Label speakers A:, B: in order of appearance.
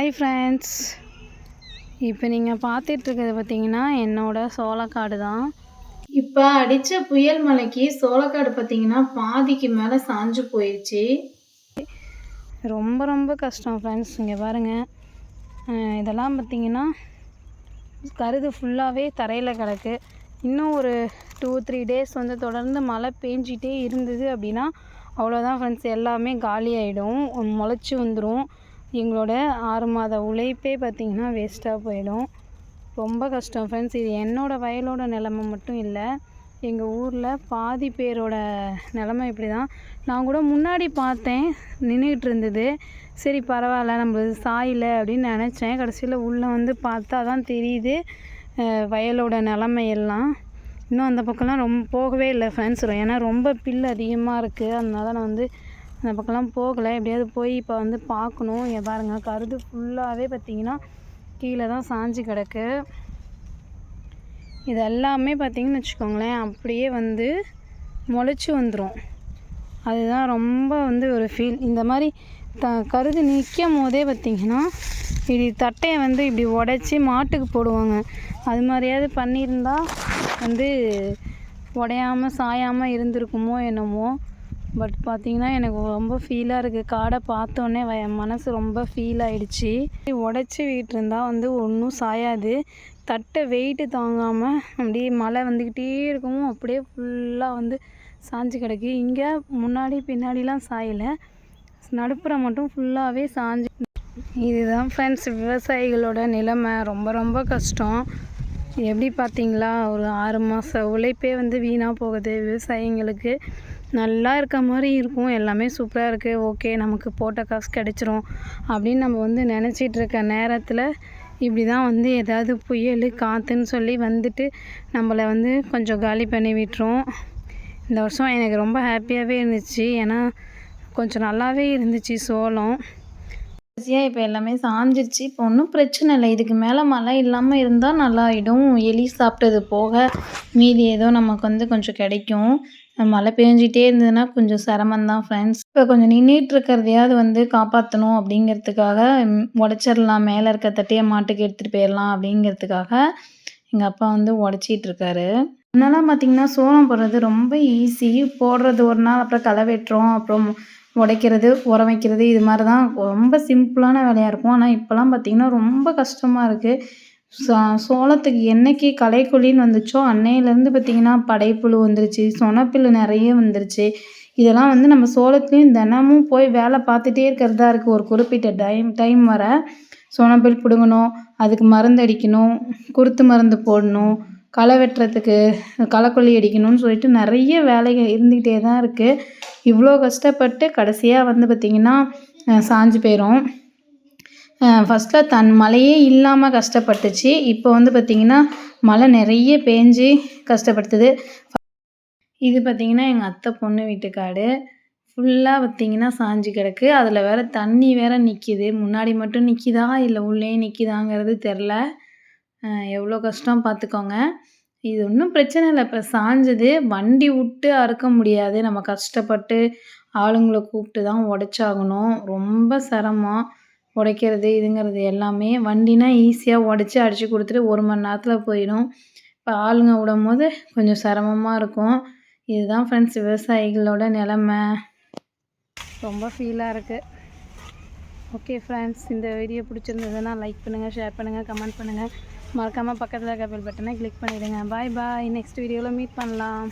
A: Hi friends இப்போ நீங்கள் பார்த்துட்ருக்கிறது பார்த்தீங்கன்னா என்னோடய சோளக்காடு தான்.
B: இப்போ அடித்த புயல் மழைக்கு சோளக்காடு பார்த்தீங்கன்னா பாதிக்கு மேலே சாஞ்சு போயிடுச்சு
A: ரொம்ப ரொம்ப கஷ்டம் ஃப்ரெண்ட்ஸ் இங்கே பாருங்கள் இதெல்லாம் பார்த்தீங்கன்னா கருது ஃபுல்லாகவே தரையில் கிடக்கு. இன்னும் ஒரு டூ த்ரீ டேஸ் வந்து தொடர்ந்து மழை பேஞ்சிட்டே இருந்தது அப்படின்னா அவ்வளோதான் ஃப்ரெண்ட்ஸ் எல்லாமே காலி ஆகிடும் முளைச்சி வந்துடும் எங்களோட ஆறு மாத உழைப்பே பார்த்திங்கன்னா வேஸ்ட்டாக போயிடும். ரொம்ப கஷ்டம் ஃப்ரெண்ட்ஸ் இது என்னோடய வயலோட நிலமை மட்டும் இல்லை எங்கள் ஊரில் பாதி பேரோட நிலமை இப்படி தான் நான் கூட முன்னாடி பார்த்தேன் நின்றுக்கிட்டு இருந்தது. சரி பரவாயில்ல நம்மளது சாயில் அப்படின்னு நினச்சேன். கடைசியில் உள்ளே வந்து பார்த்தா தான் தெரியுது வயலோட நிலமையெல்லாம் இன்னும் அந்த பக்கம்லாம் ரொம்ப போகவே இல்லை ஃப்ரெண்ட்ஸ் ஏன்னா ரொம்ப பில் அதிகமாக இருக்குது அதனால நான் வந்து அந்த பக்கம்லாம் போகலை. எப்படியாவது போய் இப்போ வந்து பார்க்கணும். இங்கே பாருங்கள் கருது ஃபுல்லாகவே பார்த்தீங்கன்னா கீழே தான் சாஞ்சு கிடக்கு. இது எல்லாமே பார்த்திங்கன்னு வச்சுக்கோங்களேன் அப்படியே வந்து முளைச்சி வந்துடும் அதுதான் ரொம்ப வந்து ஒரு ஃபீல் இந்த மாதிரி த கருது நிற்கும் போதே பார்த்திங்கன்னா இப்படி தட்டையை வந்து இப்படி உடச்சி மாட்டுக்கு போடுவாங்க. அது மாதிரியாவது பண்ணியிருந்தால் வந்து உடையாமல் சாயாமல் இருந்திருக்குமோ என்னமோ. பட் பார்த்தீங்கன்னா எனக்கு ரொம்ப ஃபீலாக இருக்குது காடை பார்த்தோன்னே என் மனசு ரொம்ப ஃபீல் ஆகிடுச்சி உடச்சி விட்டுருந்தா வந்து ஒன்றும் சாயாது. தட்டை வெயிட்டு தாங்காமல் அப்படியே மழை வந்துக்கிட்டே இருக்கவும் அப்படியே ஃபுல்லாக வந்து சாஞ்சு கிடக்கு. இங்கே முன்னாடி பின்னாடிலாம் சாயலை. நடுப்புற மட்டும் ஃபுல்லாகவே சாஞ்சு இதுதான் ஃப்ரெண்ட்ஸ் விவசாயிகளோட நிலைமை. ரொம்ப ரொம்ப கஷ்டம். எப்படி பார்த்தீங்களா ஒரு ஆறு மாத உழைப்பே வந்து வீணாக போகுது விவசாயிங்களுக்கு. நல்லா இருக்க மாதிரி இருக்கும். எல்லாமே சூப்பராக இருக்குது ஓகே நமக்கு போட்ட காசு கிடச்சிரும் அப்படின்னு நம்ம வந்து நினச்சிட்டு இருக்க நேரத்தில் இப்படி தான் வந்து ஏதாவது புயல் காற்றுன்னு சொல்லி வந்துட்டு நம்மளை வந்து கொஞ்சம் காலி பண்ணி விட்டுரும். இந்த வருஷம் எனக்கு ரொம்ப ஹாப்பியாகவே இருந்துச்சு. ஏன்னா கொஞ்சம் நல்லாவே இருந்துச்சு சோளம்.
B: கடைசியாக இப்போ எல்லாமே சாஞ்சிருச்சு. இப்போ ஒன்றும் பிரச்சனை இல்லை. இதுக்கு மேலே மழை இல்லாமல் இருந்தால் நல்லா ஆகிடும் எலி சாப்பிட்டது போக மீதி ஏதோ நமக்கு வந்து கொஞ்சம் கிடைக்கும். மழை பெஞ்சிட்டே இருந்ததுன்னா கொஞ்சம் சிரமந்தான் ஃப்ரெண்ட்ஸ் இப்போ கொஞ்சம் நின்றுட்டு இருக்கிறதையாவது வந்து காப்பாற்றணும் அப்படிங்கிறதுக்காக உடச்சிடலாம் மேலே இருக்க தட்டையை மாட்டுக்கு எடுத்துகிட்டு போயிடலாம் அப்படிங்கிறதுக்காக எங்கள் அப்பா வந்து உடச்சிட்டு இருக்காரு. முன்னெல்லாம் பார்த்தீங்கன்னா சோளம் போடுறது ரொம்ப ஈஸி போடுறது ஒரு நாள் அப்புறம் களை வெட்டுறோம் அப்புறம் உடைக்கிறது உரம் வைக்கிறது இது மாதிரி தான் ரொம்ப சிம்பிளான வேலையாக இருக்கும். ஆனால் இப்போலாம் பார்த்தீங்கன்னா ரொம்ப கஷ்டமாக இருக்குது சா சோளத்துக்கு என்னைக்கு களைக்கொல்லின்னு வந்துச்சோ அன்னையிலேருந்து பார்த்தீங்கன்னா படைப்புழு வந்துருச்சு சொனப்புழு நிறைய வந்துருச்சு. இதெல்லாம் வந்து நம்ம சோளத்துலேயும் தினமும் போய் வேலை பார்த்துட்டே இருக்கிறதா இருக்குது ஒரு குறிப்பிட்ட டைம் டைம் வர சோனப்பில் பிடுங்கணும் அதுக்கு மருந்து அடிக்கணும் குருத்து மருந்து போடணும் களை வெட்டுறதுக்கு களைக்கொல்லி அடிக்கணும்னு சொல்லிட்டு நிறைய வேலைகள் இருந்துக்கிட்டே தான் இருக்குது இவ்வளோ கஷ்டப்பட்டு கடைசியாக வந்து பார்த்திங்கன்னா சாஞ்சு போயிடும் ஃபஸ்ட்டில் தன் மழையே இல்லாமல் கஷ்டப்பட்டுச்சு. இப்போ வந்து பார்த்திங்கன்னா மழை நிறைய பேஞ்சு கஷ்டப்படுத்துது. இது பார்த்திங்கன்னா எங்கள் அத்தை பொண்ணு வீட்டுக்காடு. ஃபுல்லாக பார்த்திங்கன்னா சாஞ்சு கிடக்கு. அதில் வேற தண்ணி வேற நிற்கிது முன்னாடி மட்டும் நிற்கிதா இல்லை உள்ளே நிற்கிதாங்கிறது தெரில எவ்வளோ கஷ்டம் பார்த்துக்கோங்க இது ஒன்றும் பிரச்சனை இல்லை. இப்போ சாஞ்சது. வண்டி விட்டு அறுக்க முடியாது. நம்ம கஷ்டப்பட்டு ஆளுங்களை கூப்பிட்டு தான் உடச்சாகணும். ரொம்ப சிரமம். உடைக்கிறது இதுங்கிறது எல்லாமே வண்டினா ஈஸியாக உடச்சி அடித்து கொடுத்துட்டு ஒரு மணி நேரத்தில் போயிடும். இப்போ ஆளுங்க விடும் போது கொஞ்சம் சிரமமாக இருக்கும். இதுதான் ஃப்ரெண்ட்ஸ் விவசாயிகளோட நிலமை.
A: ரொம்ப ஃபீலாக இருக்குது ஓகே ஃப்ரெண்ட்ஸ் இந்த வீடியோ பிடிச்சிருந்ததுன்னா லைக் பண்ணுங்கள் ஷேர் பண்ணுங்கள் கமெண்ட் பண்ணுங்கள் மறக்காமல் பக்கத்தில் இருக்க பெல் பட்டனை கிளிக் பண்ணிவிடுங்க பாய் பாய் நெக்ஸ்ட் வீடியோவில் மீட் பண்ணலாம்.